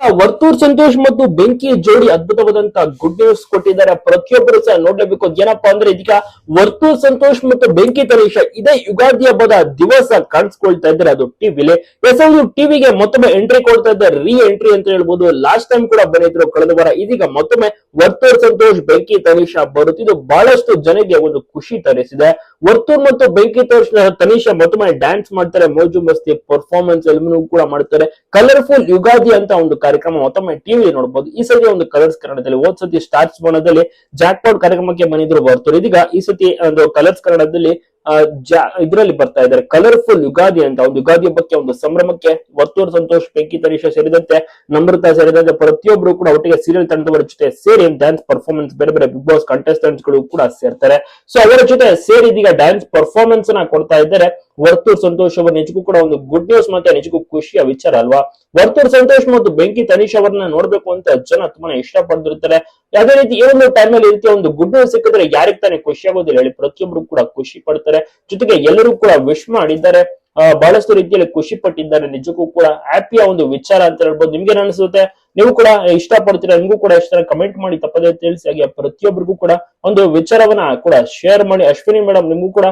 ವರ್ತೂರ್ ಸಂತೋಷ್ ಮತ್ತು ಬೆಂಕಿ ಜೋಡಿ ಅದ್ಭುತವಾದಂತ ಗುಡ್ ನ್ಯೂಸ್ ಕೊಟ್ಟಿದ್ದಾರೆ. ಪ್ರತಿಯೊಬ್ಬರು ಸಹ ನೋಡ್ಲೇಬೇಕು. ಏನಪ್ಪಾ ಅಂದ್ರೆ ಇದೀಗ ವರ್ತೂರ್ ಸಂತೋಷ್ ಮತ್ತು ಬೆಂಕಿ ತನೇಶ ಇದೇ ಯುಗಾದಿ ಹಬ್ಬದ ದಿವಸ ಕಾಣಿಸ್ಕೊಳ್ತಾ ಇದ್ದಾರೆ ಅದು ಟಿವಿಲಿ. ಎಸ್ ಟಿವಿಗೆ ಮತ್ತೊಮ್ಮೆ ಎಂಟ್ರಿ ಕೊಡ್ತಾ ಇದ್ದಾರೆ. ರೀ ಎಂಟ್ರಿ ಅಂತ ಹೇಳ್ಬೋದು. ಲಾಸ್ಟ್ ಟೈಮ್ ಕೂಡ ಬಂದಿದ್ರು ಕಳೆದ ವಾರ. ಇದೀಗ ಮತ್ತೊಮ್ಮೆ ವರ್ತೂರ್ ಸಂತೋಷ್, ಬೆಂಕಿ ತನೀಶ ಬರುತ್ತಿದ್ದು ಬಹಳಷ್ಟು ಜನರಿಗೆ ಒಂದು ಖುಷಿ ತರಿಸಿದೆ. ವರ್ತೂರ್ ಮತ್ತು ಬೆಂಕಿ ತನೀಶ ಮತ್ತೊಮ್ಮೆ ಡ್ಯಾನ್ಸ್ ಮಾಡ್ತಾರೆ. ಮೋಜು ಮಸ್ತಿ ಪರ್ಫಾರ್ಮೆನ್ಸ್ ಎಲ್ಲ ಕೂಡ ಮಾಡ್ತಾರೆ. ಕಲರ್ಫುಲ್ ಯುಗಾದಿ ಅಂತ ಒಂದು ಕಾರ್ಯಕ್ರಮ ಮತ್ತೊಮ್ಮೆ ಟಿವಿ ನೋಡಬಹುದು ಈ ಸತಿ ಒಂದು ಕಲರ್ಸ್ ಕನ್ನಡದಲ್ಲಿ. ಹೋದ್ ಸತಿ ಸ್ಟಾರ್ಸ್ ಜಾಕ್ ಜಾಕ್ಪಾಟ್ ಕಾರ್ಯಕ್ರಮಕ್ಕೆ ಬಂದಿದ್ರು ಬರ್ತಾರೆ. ಇದೀಗ ಈ ಸತಿ ಒಂದು ಕಲರ್ಸ್ ಕನ್ನಡದಲ್ಲಿ ಇದರಲ್ಲಿ ಬರ್ತಾ ಇದ್ದಾರೆ. ಕಲರ್ಫುಲ್ ಯುಗಾದಿ ಅಂತ, ಒಂದು ಯುಗಾದಿ ಹಬ್ಬಕ್ಕೆ, ಒಂದು ಸಂಭ್ರಮಕ್ಕೆ, ವರ್ತೂರ್ ಸಂತೋಷ್, ಬೆಂಕಿ ತರೀಶ ಸೇರಿದಂತೆ ನಮ್ರತಾ ಸೇರಿದಂತೆ ಪ್ರತಿಯೊಬ್ಬರು ಕೂಡ ಒಟ್ಟಿಗೆ ಸೀರಿಯಲ್ ತಂಡದವರ ಜೊತೆ ಸೇರಿ ಡ್ಯಾನ್ಸ್ ಪರ್ಫಾರ್ಮೆನ್ಸ್ ಬೇರೆ ಬೇರೆ ಬಿಗ್ ಬಾಸ್ ಕಂಟೆಸ್ಟೆಂಟ್ಸ್ಗಳು ಕೂಡ ಸೇರ್ತಾರೆ. ಸೊ ಅವರ ಜೊತೆ ಸೇರಿ ಇದೀಗ ಡ್ಯಾನ್ಸ್ ಪರ್ಫಾರ್ಮೆನ್ಸ್ನ ಕೊಡ್ತಾ ಇದ್ದಾರೆ. ವರ್ತೂರ್ ಸಂತೋಷ್ ಅವರು ನಿಜಕ್ಕೂ ಕೂಡ ಒಂದು ಗುಡ್ ನ್ಯೂಸ್ ಮತ್ತೆ ನಿಜಕ್ಕೂ ಖುಷಿಯ ವಿಚಾರ ಅಲ್ವಾ? ವರ್ತೂರ್ ಸಂತೋಷ್ ಮತ್ತು ಬೆಂಕಿ ತನೀಶ್ ಅವರನ್ನ ನೋಡ್ಬೇಕು ಅಂತ ಜನ ತುಂಬಾ ಇಷ್ಟ ಪಡ್ತಿರ್ತಾರೆ ಅದೇ ರೀತಿ ಈ ಒಂದು ಟೈಮ್ ಅಲ್ಲಿ ರೀತಿಯ ಒಂದು ಗುಡ್ ನ್ಯೂಸ್ ಸಿಕ್ಕಿದ್ರೆ ಯಾರಿಗ್ ತಾನೇ ಖುಷಿ ಆಗೋದಿಲ್ಲ ಹೇಳಿ. ಪ್ರತಿಯೊಬ್ರು ಕೂಡ ಖುಷಿ ಪಡ್ತಾರೆ. ಜೊತೆಗೆ ಎಲ್ಲರೂ ಕೂಡ ವಿಶ್ ಮಾಡಿದ್ದಾರೆ. ಬಹಳಷ್ಟು ರೀತಿಯಲ್ಲಿ ಖುಷಿ ಪಟ್ಟಿದ್ದಾರೆ. ನಿಜಕ್ಕೂ ಕೂಡ ಹ್ಯಾಪಿಯ ಒಂದು ವಿಚಾರ ಅಂತ ಹೇಳ್ಬೋದು. ನಿಮ್ಗೆ ಅನ್ಸುತ್ತೆ? ನೀವು ಕೂಡ ಇಷ್ಟ ಪಡ್ತೀರಾ ನಿಮ್ಗೂ ಕೂಡ ಇಷ್ಟ ಕಮೆಂಟ್ ಮಾಡಿ. ತಪ್ಪದೇ ತಿಳಿಸಿ. ಹಾಗೆ ಪ್ರತಿಯೊಬ್ಬರಿಗೂ ಕೂಡ ಒಂದು ವಿಚಾರವನ್ನ ಕೂಡ ಶೇರ್ ಮಾಡಿ. ಅಶ್ವಿನಿ ಮೇಡಮ್ ನಿಮ್ಗೂ ಕೂಡ